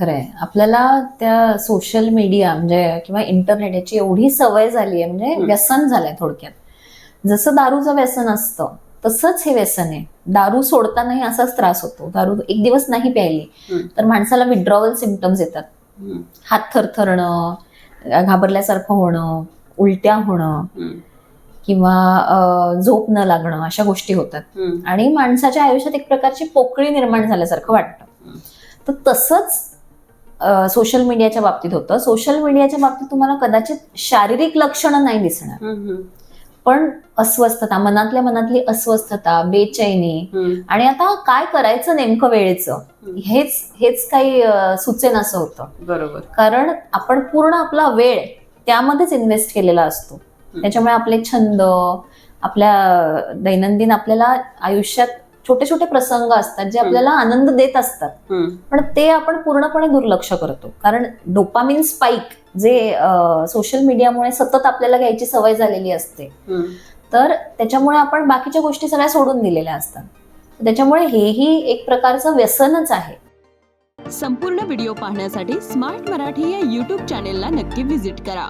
खरंय. आपल्याला त्या सोशल मीडिया म्हणजे किंवा इंटरनेट याची एवढी सवय झाली आहे म्हणजे. व्यसन झालंय थोडक्यात. जसं दारूचं व्यसन असतं तसंच हे व्यसन आहे. दारू सोडतानाही असाच त्रास होतो. दारू एक दिवस नाही प्यायली. तर माणसाला विड्रॉवल सिमटम्स येतात. हात थरथरणं घाबरल्यासारखं होणं उलट्या होणं किंवा झोप न लागणं अशा गोष्टी होतात. आणि माणसाच्या आयुष्यात एक प्रकारची पोकळी निर्माण झाल्यासारखं वाटतं. तर तसंच सोशल मीडियाच्या बाबतीत होतं. सोशल मीडियाच्या बाबतीत तुम्हाला कदाचित शारीरिक लक्षणं नाही दिसणार. पण अस्वस्थता मनातल्या मनातली अस्वस्थता बेचैनी आणि आता काय करायचं नेमकं वेळेचं? हेच हेच काही सुचेन असं होतं. बरोबर. कारण आपण पूर्ण आपला वेळ त्यामध्येच इन्व्हेस्ट केलेला असतो. त्याच्यामुळे आपले छंद आपल्या दैनंदिन आपल्याला आयुष्यात छोटे छोटे प्रसंग असतात जे. आपल्याला आनंद देत असतात. पण ते आपण पूर्णपणे दुर्लक्ष करतो. कारण डोपामिन स्पाइक जे सोशल मीडियामुळे सतत आपल्याला घ्यायची सवय झालेली असते. तर त्याच्यामुळे आपण बाकीच्या गोष्टी सगळ्या सोडून दिलेल्या असतात. त्याच्यामुळे हेही एक प्रकारचं व्यसनच आहे. संपूर्ण व्हिडिओ पाहण्यासाठी स्मार्ट मराठी या यूट्यूब चॅनेलला नक्की व्हिजिट करा.